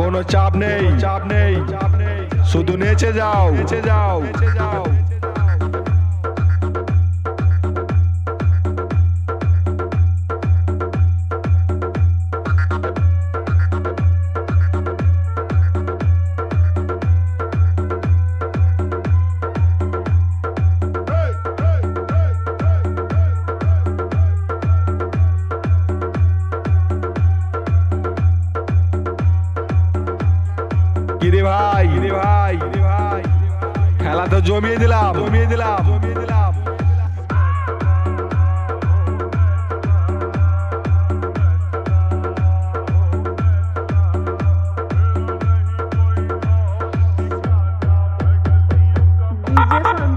কোনো চাপ নেই চাপ নেই। চাপ নেই শুধু নেচে যাও নেচে যাও নেচে যাও। কিরে ভাই, রে ভাই রে ভাই। খেলা তো জমিয়ে দিলাম জমিয়ে দিলাম। জমিয়ে দিলাম ডিজে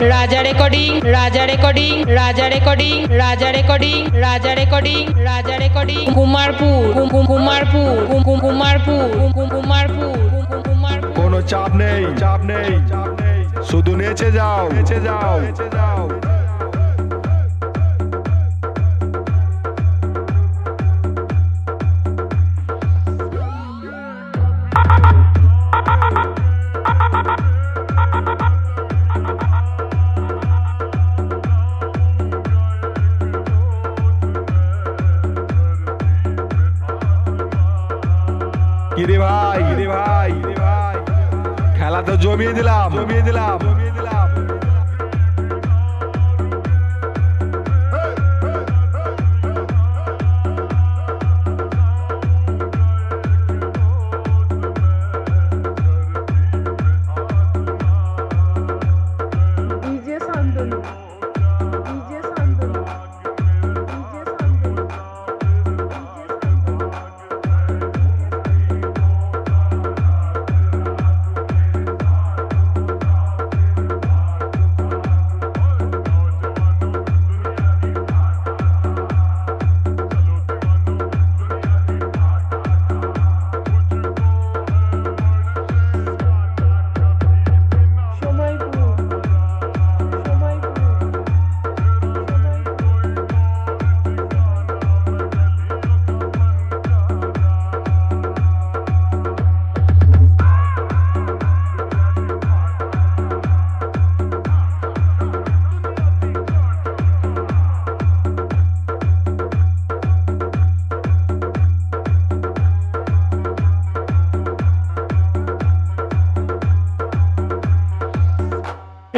রাজা recording Raja recording Raja recording Raja recording Raja recording Raja recording. Kumarpur, কুম- কুম- কুমারপুর, কুম- কুম- কুমারপুর, কুম- কুম- কুমারপুর, কুম- কুম- কুমারপুর। কোনো চাপ নেই চাপ নেই চাপ নেই। শুধু নেচে যাও নেচে যাও নেচে যাও। ভাই রে ভাই। খেলা তো জমিয়ে দিলাম জমিয়ে দিলাম। জমিয়ে দিলাম।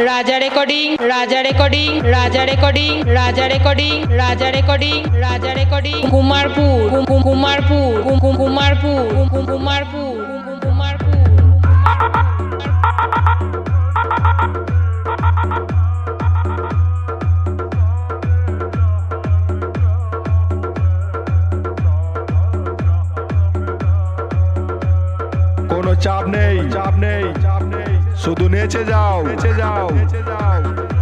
রাজা recording Raja recording Raja recording Raja recording Raja recording Raja recording. Kumarpur কুম- কুম- কুমারপুর কুম- কুম- কুমারপুর কুম- কুম- কুমারপুর কুম- কুম- কুমারপুর। শুধু নেচে যাও। নেচে যাও। নেচে যাও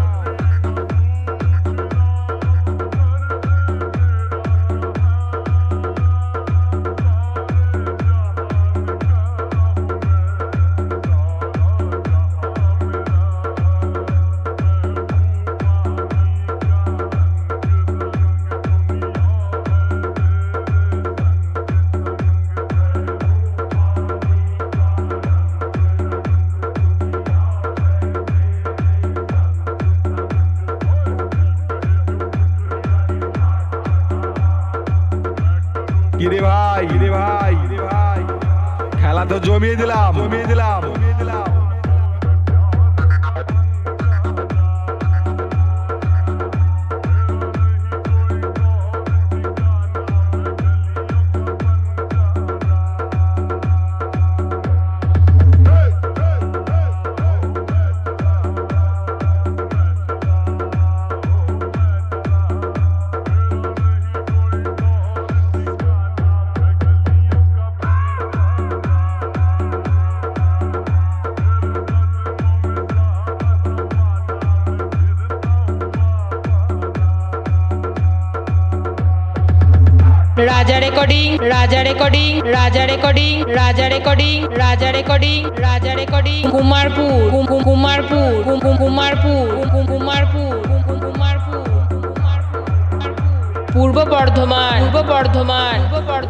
জমিয়ে দিলাম। জমিয়ে দিলাম। রাজা recording Raja recording Raja recording Raja recording Raja recording Raja recording. Kumarpur কুম- কুম- কুমারপুর কুম- কুম- কুমারপুর কুম- কুম- কুমারপুর কুম- কুম- কুমারপুর পূর্ব বর্ধমান পূর্ব বর্ধমান পূর্ব বর্ধমান।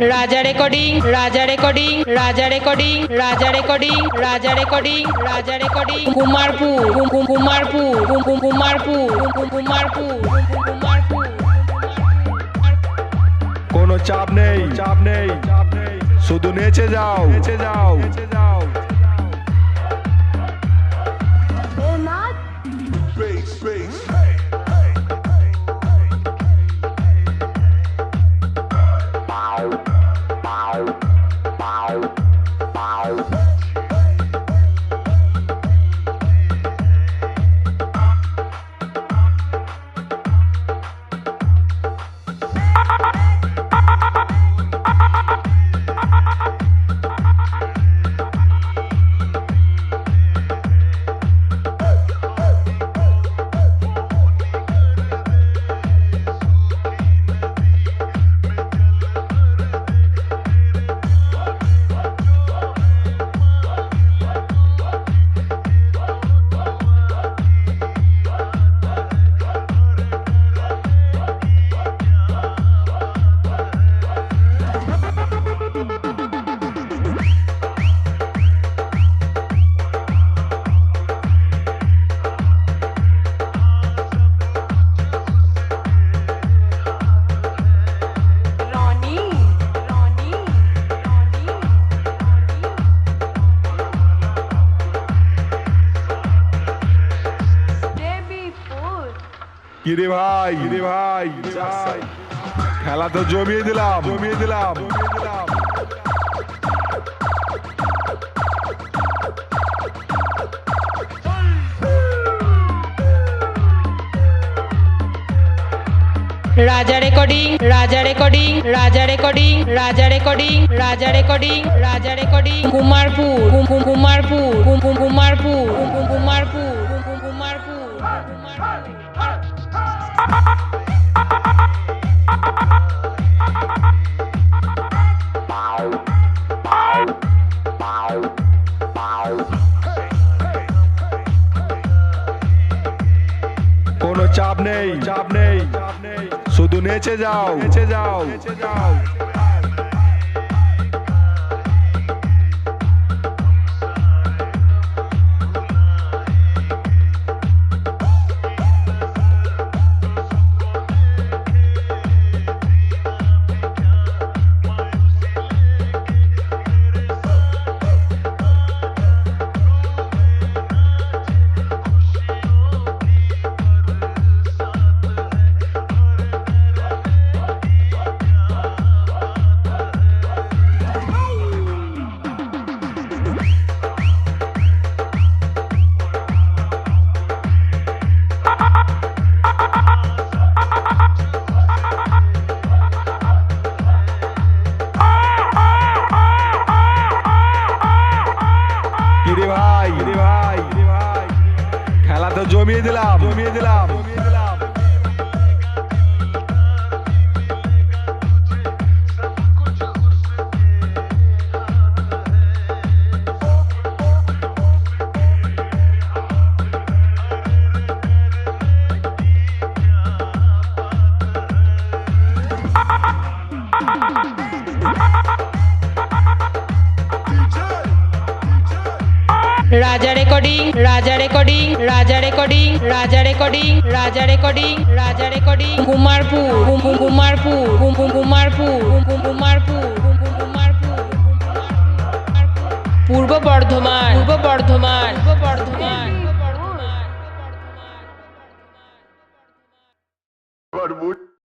রাজা recording Raja recording Raja recording Raja recording Raja recording Raja recording. Kumarpur, কুম- কুম- কুমারপুর, কুম- কুম- কুমারপুর, কুম- কুম- কুমারপুর, কুম- কুম- কুমারপুর। কোনো চাপ নেই চাপ নেই চাপ নেই। শুধু নেচে যাও নেচে যাও। নেচে যাও কিরে ভাই কিরে ভাই। খেলা তো জমিয়ে দিলাম। জমিয়ে দিলাম। রাজা recording Raja recording Raja recording Raja recording Raja recording Raja recording. Kumarpur, কুম- কুম- কুমারপুর, কুম- কুম- কুমারপুর, কুম- কুম- কুমারপুর, কুম- কুম- কুমারপুর কুমারপুর। কোনো চাপ নেই চাপ নেই। শুধু নেচে যাও। নেচে যাও। নেচে যাও রাজা recording Raja recording Raja recording Raja recording Raja recording Raja recording Kumarpur কুম- কুম- কুমারপুর কুম- কুম- কুমারপুর কুম- কুম- কুমারপুর কুম- কুম- কুমারপুর পূর্ব বর্ধমান পূর্ব বর্ধমান পূর্ব বর্ধমান।